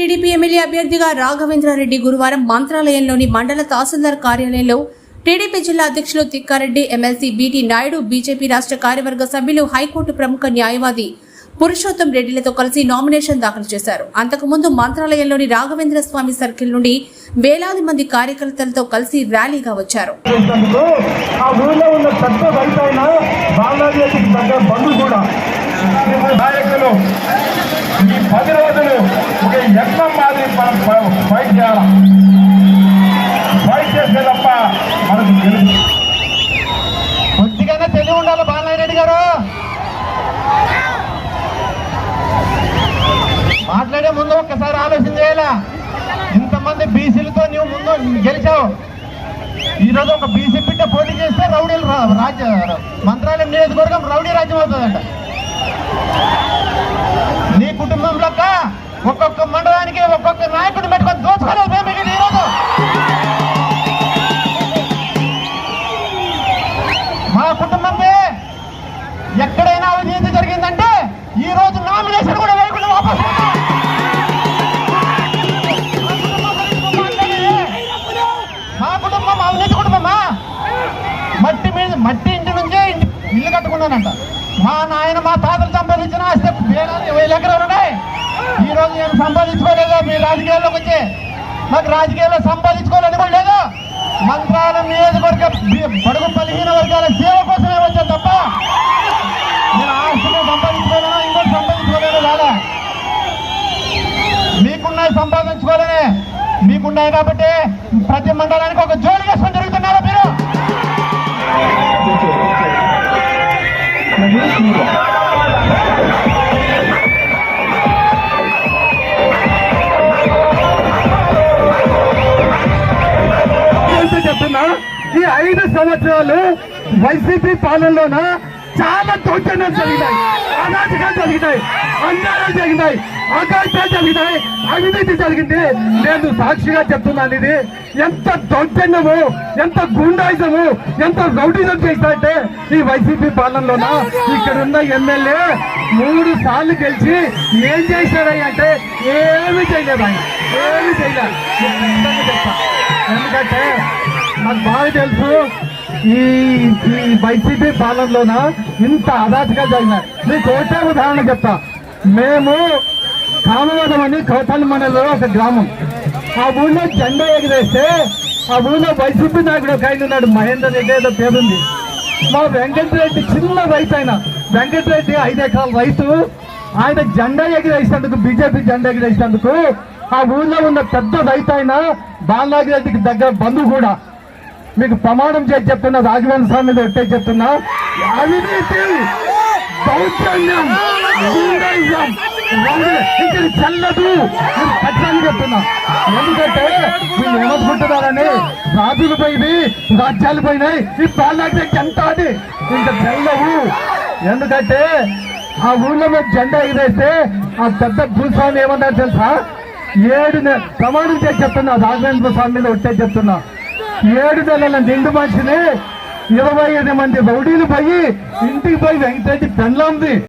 TDP MLA అభ్యర్థిగా రాఘవేంద్రారెడ్డి గురువారం మంత్రాలయంలోని మండల తహసీల్దార్ కార్యాలయంలో టీడీపీ జిల్లా అధ్యక్షులు Tikkareddy MLC B T Naidu BJP రాష్ట్ర కార్యవర్గ సభ్యులు హైకోర్టు ప్రముఖ న్యాయవాది పురుషోత్తం రెడ్డిలతో కలిసి నామినేషన్ దాఖలు చేశారు. అంతకుముందు మంత్రాలయంలోని రాఘవేంద్ర స్వామి సర్కిల్ నుండి వేలాది మంది కార్యకర్తలతో కలిసి ర్యాలీగా వచ్చారు. చేసినందుకు పెద్ద తగ్గ బంధు కూడా. నాయకులు ఈ పది రోజులు ఒక యజ్ఞం మాదిరి మనం ఫైట్ చేయాలి? ఫైట్ చేస్తే తప్ప మనకు తెలుసు కొద్దిగానే తెలివి ఉండాలి బాలనారెడ్డి గారు. మాట్లాడే ముందు ఒక్కసారి ఆలోచన చేయాలా? ఇంతమంది బీసీలతో నువ్వు ముందు గెలిచావు. ఈరోజు ఒక బీసీ బిడ్డ పోటీ చేస్తే రౌడీలు రా- రాజ్య మంత్రాలయం నియోజకవర్గం రౌడీ రాజ్యం అవుతుందంట. నీ కుటుంబంలో ఒక్కొక్క మండలానికి ఒక్కొక్క నాయకుడిని పెట్టుకొని దోచుకోలేదు మేము ఇక్కడ ఈరోజు. మా కుటుంబంకి ఎక్కడైనా అవినీతి జరిగిందంటే ఈ రోజు నామినేషన్ కూడా వేయకుండా వాపస్ మా కుటుంబం అవినీతి కుటుంబమా? మట్టి మీద మట్టి కట్టుకున్నానంట మా నాయన మా తాతలు సంపాదించిన ఆస్తి వేల ఎకరాలు ఉన్నాయి. ఈ రోజు నేను సంపాదించుకోలేదు మీ రాజకీయాల్లోకి వచ్చి. నాకు రాజకీయాల్లో సంపాదించుకోవాలని కూడా లేదు. మంత్రాలయం నియోజకవర్గ బడుగు బలహీన వర్గాల సేవ కోసమే వచ్చాను తప్ప నేను ఆస్తులు సంపాదించుకోలేనా ఇంకోటి సంపాదించుకోలేను లేదా మీకున్నాయి సంపాదించుకోలేనే మీకున్నాయి కాబట్టి ప్రతి మండలానికి చెప్తున్నా ఈ ఐదు సంవత్సరాలు వైసీపీ పాలనలోన చాలా దౌర్జన్యాలు జరిగినాయి. అనాథకాలు జరిగినాయి అన్యాయాలు జరిగినాయి అగాధ్యాలు జరిగినాయి. అవినీతి జరిగింది. నేను సాక్షిగా చెప్తున్నాను ఇది. ఎంత దౌర్జన్యము ఎంత గుండాయిజము ఎంత రౌడీజం చేశారంటే ఈ వైసీపీ పాలనలోన ఇక్కడ ఉన్న ఎమ్మెల్యే మూడు సార్లు గెలిచి ఏం చేశాడని అంటే ఏమి చేయలేదు ఆయన. ఏమి చేయలేదు. ఎందుకంటే నాకు బాగా తెలుసు. ఈ ఈ వైసీపీ పాలనలోన? ఇంత అదాచకాలు జరిగినాయి. మీకు ఒకటే ఉదాహరణ చెప్తా. మేము కామవరం అని కౌతల్ మండలంలో ఒక గ్రామం. ఆ ఊళ్ళో జెండా ఎగిరేస్తే ఆ ఊళ్ళో వైసీపీ నాయకుడు ఒక ఆయన ఉన్నాడు మహేందర్ రెడ్డి ఏదో పేరుంది. మా వెంకటరెడ్డి చిన్న రైతు ఆయన. వెంకటరెడ్డి ఐదు ఎకరాల రైతు. ఆయన జెండా ఎగిరేసినందుకు బీజేపీ జెండా ఎగిరేసినందుకు ఆ ఊళ్ళో ఉన్న పెద్ద రైతు ఆయన బాలనాగిరెడ్డికి దగ్గర బంధువు కూడా. మీకు ప్రమాణం చేసి చెప్తున్నా రాఘవేంద్ర స్వామి మీద ఒట్టే చెప్తున్నా. అవినీతి దౌర్జన్యం ఇక్కడ చెల్లదు నేను చెప్తున్నా. ఎందుకంటే వీళ్ళు ఏమనుకుంటున్నారని రాజులు పోయినాయి రాజ్యాలు పోయినాయి ఈ బాలనాగిరెడ్డి ఎంత అది? ఇంకా చెల్లవు. ఎందుకంటే ఆ ఊళ్ళో మీద జెండా ఎగిరేస్తే ఆ పెద్ద భూస్వామి ఏమన్నారు తెలుసా? ఏడు ప్రమాణం చేసి చెప్తున్నా రాఘవేంద్ర స్వామి మీద ఒట్టే చెప్తున్నా. ఏడు నెలల నిండు మనిషిని ఇరవై ఐదు మంది రౌడీలు పోయి ఇంటికి పోయి వెంకటరెడ్డి పెండ్లా ఉంది